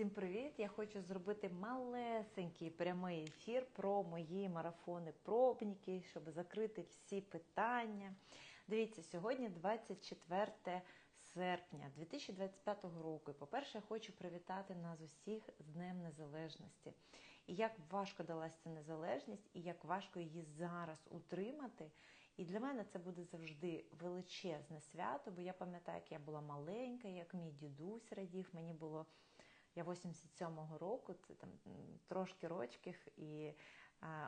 Всім привіт! Я хочу зробити малесенький прямий ефір про мої марафони пробники, щоб закрити всі питання. Дивіться, сьогодні 24 серпня 2025 року. І, По-перше, я хочу привітати нас усіх з Днем Незалежності. І як важко далася ця незалежність, і як важко її зараз утримати. І для мене це буде завжди величезне свято, бо я пам'ятаю, як я була маленька, як мій дідусь радів, мені було. Я 87-го року, це там трошки рочків, і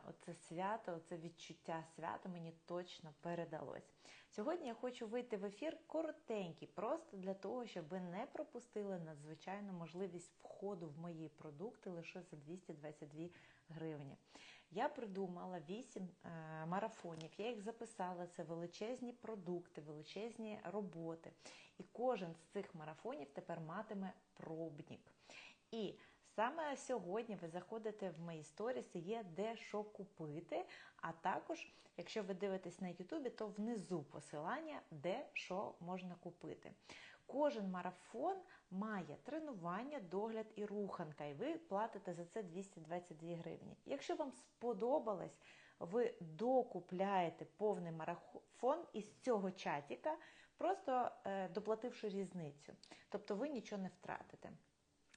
оце свято, оце відчуття свята мені точно передалось. Сьогодні я хочу вийти в ефір коротенький, просто для того, щоб ви не пропустили надзвичайну можливість входу в мої продукти лише за 222 гривні. Я придумала 8 е, марафонів, я їх записала, це величезні продукти, величезні роботи. І кожен з цих марафонів тепер матиме пробник. І саме сьогодні ви заходите в мої сторіси, є де що купити. А також, якщо ви дивитесь на Ютубі, то внизу посилання, де що можна купити. Кожен марафон має тренування, догляд і руханка, і ви платите за це 222 гривні. Якщо вам сподобалось, ви докупляєте повний марафон із цього чатіка, просто е, доплативши різницю. Тобто ви нічого не втратите.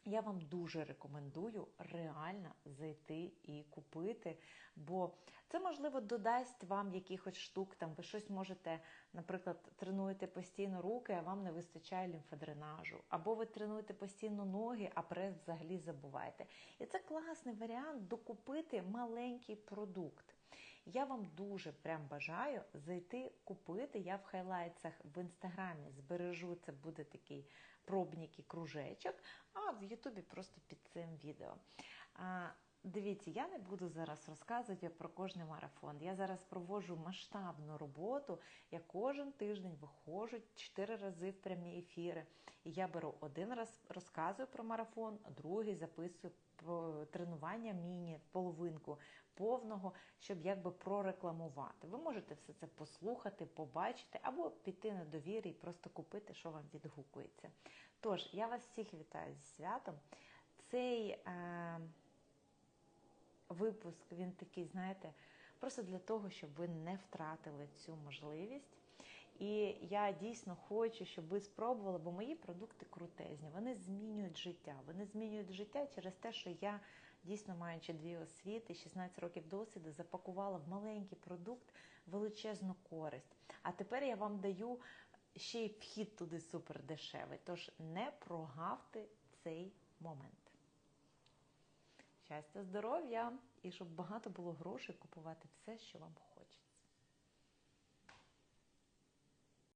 Я вам дуже рекомендую реально зайти і купити, бо це, можливо, додасть вам якихось штук, там ви щось можете, наприклад, тренуєте постійно руки, а вам не вистачає лімфодренажу. Або ви тренуєте постійно ноги, а прес взагалі забуваєте. І це класний варіант докупити маленький продукт. Я вам дуже прям бажаю зайти купити. Я в хайлайтсах в інстаграмі збережу, це буде такий пробник і кружечок, а в Ютубі просто під цим відео. А, Дивіться, я не буду зараз розказувати про кожний марафон. Я зараз проводжу масштабну роботу. Я кожен тиждень виходжу 4 рази в прямі ефіри. І я беру один раз розказую про марафон, другий записую тренування міні, половинку повного, щоб якби прорекламувати. Ви можете все це послухати, побачити, або піти на довірі і просто купити, що вам відгукується. Тож, я вас всіх вітаю зі святом. Цей е, випуск, він такий, знаєте, просто для того, щоб ви не втратили цю можливість. І я дійсно хочу, щоб ви спробували, бо мої продукти крутезні. Вони змінюють життя. Вони змінюють життя через те, що я дійсно маючи дві освіти, 16 років досвіду, запакувала в маленький продукт величезну користь. А тепер я вам даю ще й вхід туди супер дешевий. Тож не прогавте цей момент. Щастя, здоров'я і щоб багато було грошей купувати все, що вам хочеться.